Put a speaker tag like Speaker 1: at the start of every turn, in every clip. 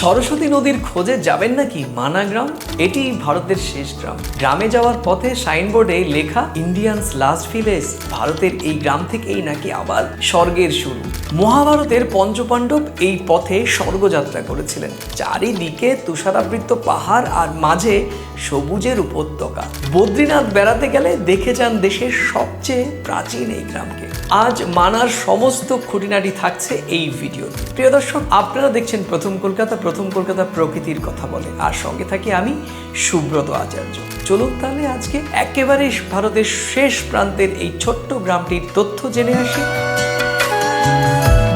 Speaker 1: সরস্বতী নদীর খোঁজে যাবেন নাকি মানা গ্রাম এটি ভারতের শেষ গ্রাম। গ্রামে যাওয়ার পথে সাইনবোর্ডে লেখা, ইন্ডিয়ানস লাস্ট ভিলেজ ভারতের এই গ্রাম থেকেই নাকি আবার স্বর্গের শুরু। মহাভারতের পঞ্চপাণ্ডব এই পথে স্বর্গযাত্রা করেছিলেন। চারিদিকে তুষারাবৃত পাহাড় আর মাঝে সবুজের উপত্যকা। বদ্রীনাথ বেড়াতে গেলে দেখে যান দেশের সবচেয়ে প্রাচীন এই গ্রামকে। আজ মানার সমস্ত খুঁটিনাটি থাকছে এই ভিডিও প্রিয় দর্শক, আপনারা দেখছেন প্রথম কলকাতা প্রথম কলকাতা প্রকৃতির কথা বলে। আর সঙ্গে থাকি আমি সুব্রত আচার্য। চলুন তাহলে আজকে একেবারে ভারতের শেষ প্রান্তের এই ছোট্ট গ্রামটির তথ্য জেনে আসি।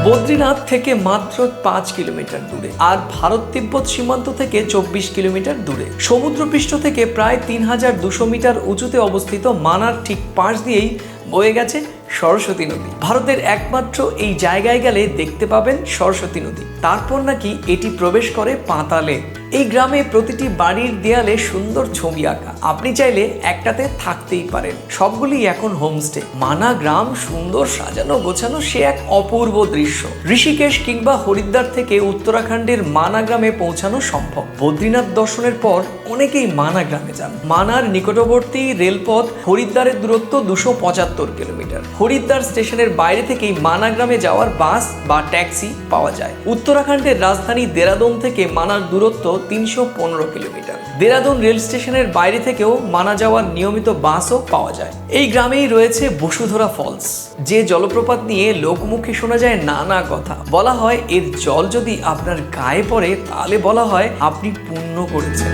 Speaker 1: বদ্রীনাথ থেকে মাত্র পাঁচ কিলোমিটার দূরে আর ভারত তিব্বত সীমান্ত থেকে চব্বিশ কিলোমিটার দূরে। সমুদ্রপৃষ্ঠ থেকে প্রায় তিন হাজার দুশো মিটার উঁচুতে অবস্থিত মানার ঠিক পাশ দিয়েই বয়ে গেছে সরস্বতী নদী। ভারতের একমাত্র এই জায়গায় গেলে দেখতে পাবেন সরস্বতী নদী। তারপর নাকি এটি প্রবেশ করে পাতালে। এই গ্রামে প্রতিটি বাড়ির দেয়ালে সুন্দর ছবি আঁকা। আপনি চাইলে একটাতে থাকতেই পারেন। সবগুলি এখন হোমস্টে মানা গ্রাম সুন্দর সাজানো গোছানো সে এক অপূর্ব দৃশ্য। ঋষিকেশ কিংবা হরিদ্বার থেকে উত্তরাখণ্ডের মানা গ্রামে পৌঁছানো সম্ভব। বদ্রীনাথ দর্শনের পর অনেকেই মানা গ্রামে যান। মানার নিকটবর্তী রেলপথ হরিদ্বারের দূরত্ব দুশো পঁচাত্তর কিলোমিটার। হরিদ্বার স্টেশনের বাইরে থেকেই মানা গ্রামে যাওয়ার বাস বা ট্যাক্সি পাওয়া যায়। উত্তরাখণ্ডের রাজধানী দেরাদুন থেকে মানার দূরত্ব তিনশো পনেরো কিলোমিটার। দেরাদুন রেল স্টেশনের বাইরে থেকেও মানা যাওয়ার নিয়মিত বাসও পাওয়া যায়। এই গ্রামেই রয়েছে বসুধরা ফলস। যে জলপ্রপাত নিয়ে লোকমুখে শোনা যায় নানা কথা। বলা হয়, এর জল যদি আপনার গায়ে পড়ে, তাহলে বলা হয় আপনি পূর্ণ করেছেন।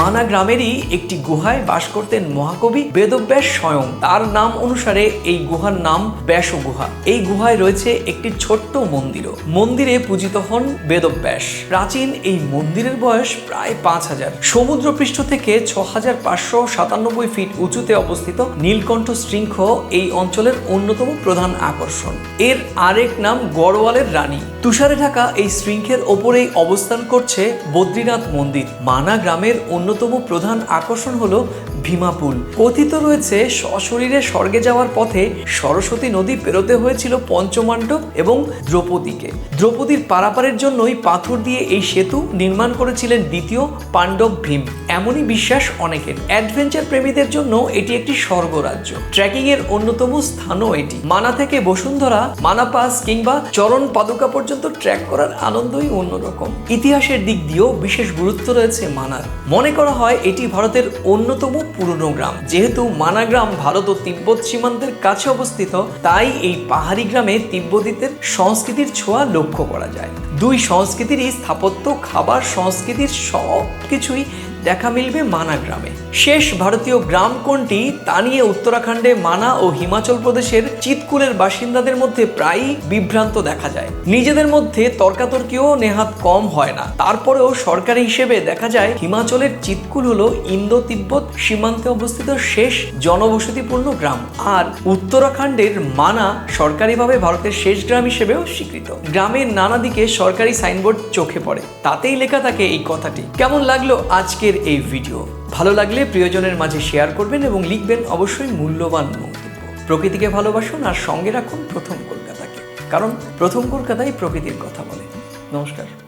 Speaker 1: মানা গ্রামেরই একটি গুহায় বাস করতেন মহাকবি বেদব্যাস স্বয়ং। তার নাম অনুসারে এই গুহার নাম ব্যাস গুহা এই গুহায় রয়েছে একটি ছোট্ট মন্দিরও। মন্দিরে পূজিত হন বেদব্যাস। প্রাচীন এই মন্দিরের বয়স প্রায় পাঁচ হাজার। সমুদ্রপৃষ্ঠ থেকে ছ হাজার পাঁচশো সাতানব্বই ফিট উঁচুতে অবস্থিত নীলকণ্ঠ শৃঙ্খ এই অঞ্চলের অন্যতম প্রধান আকর্ষণ। এর আরেক নাম গড়ওয়ালের রানী। তুষারে ঢাকা এই শৃঙ্খের ওপরেই অবস্থান করছে বদ্রীনাথ মন্দির। মানা গ্রামের অন্যতম প্রধান আকর্ষণ হলো ভীমাপুল কথিত রয়েছে, সশরীরে স্বর্গে যাওয়ার পথে সরস্বতী নদী পেরোতে হয়েছিল পঞ্চমাণ্ডব এবং দ্রৌপদীকে। দ্রৌপদীর পারাপারের জন্যই পাথর দিয়ে এই সেতু নির্মাণ করেছিলেন দ্বিতীয় পাণ্ডব ভীম। এমনই বিশ্বাস অনেকের। অ্যাডভেঞ্চার প্রেমীদের জন্য এটি একটি স্বর্গরাজ্য। ট্রেকিং এর অন্যতম স্থানও এটি। মানা থেকে বসুন্ধরা, মানা পাস কিংবা চরণ পাদুকা পর্যন্ত ট্র্যাক করার আনন্দই অন্যরকম। ইতিহাসের দিক দিয়েও বিশেষ গুরুত্ব রয়েছে মানার। মনে করা হয়, এটি ভারতের অন্যতম পুরনো গ্রাম। যেহেতু মানা গ্রাম ভারত ও তিব্বত সীমান্তের কাছে অবস্থিত, তাই এই পাহাড়ি গ্রামে তিব্বতীদের সংস্কৃতির ছোঁয়া লক্ষ্য করা যায়। দুই সংস্কৃতিরই স্থাপত্য, খাবার সংস্কৃতির সব কিছুই দেখা মিলবে মানা গ্রামে। শেষ ভারতীয় গ্রাম কোনটি তা নিয়ে উত্তরাখণ্ডে মানা ও হিমাচল প্রদেশের চিতকুলের বাসিন্দাদের মধ্যে প্রায়ই বিভ্রান্ত দেখা যায়। নিজেদের মধ্যে তর্কাতর্কিও নেহাত কম হয় না। তারপরেও সরকারি হিসেবে দেখা যায়, হিমাচলের চিতকুল হলো ইন্দো তিব্বত সীমান্তে অবস্থিত শেষ জনবসতিপূর্ণ গ্রাম। আর উত্তরাখণ্ডের মানা সরকারিভাবে ভারতের শেষ গ্রাম হিসেবেও স্বীকৃত। গ্রামের নানা দিকে সরকারি সাইনবোর্ড চোখে পড়ে। তাতেই লেখা থাকে এই কথাটি। কেমন লাগল আজকের এই ভিডিও ভালো লাগলে প্রিয়জনের মাঝে শেয়ার করবেন এবং লিখবেন অবশ্যই মূল্যবান মন্তব্য। প্রকৃতিকে ভালোবাসুন আর সঙ্গে রাখুন প্রথম কলকাতাকে। কারণ প্রথম কলকাতাই প্রকৃতির কথা বলে। নমস্কার।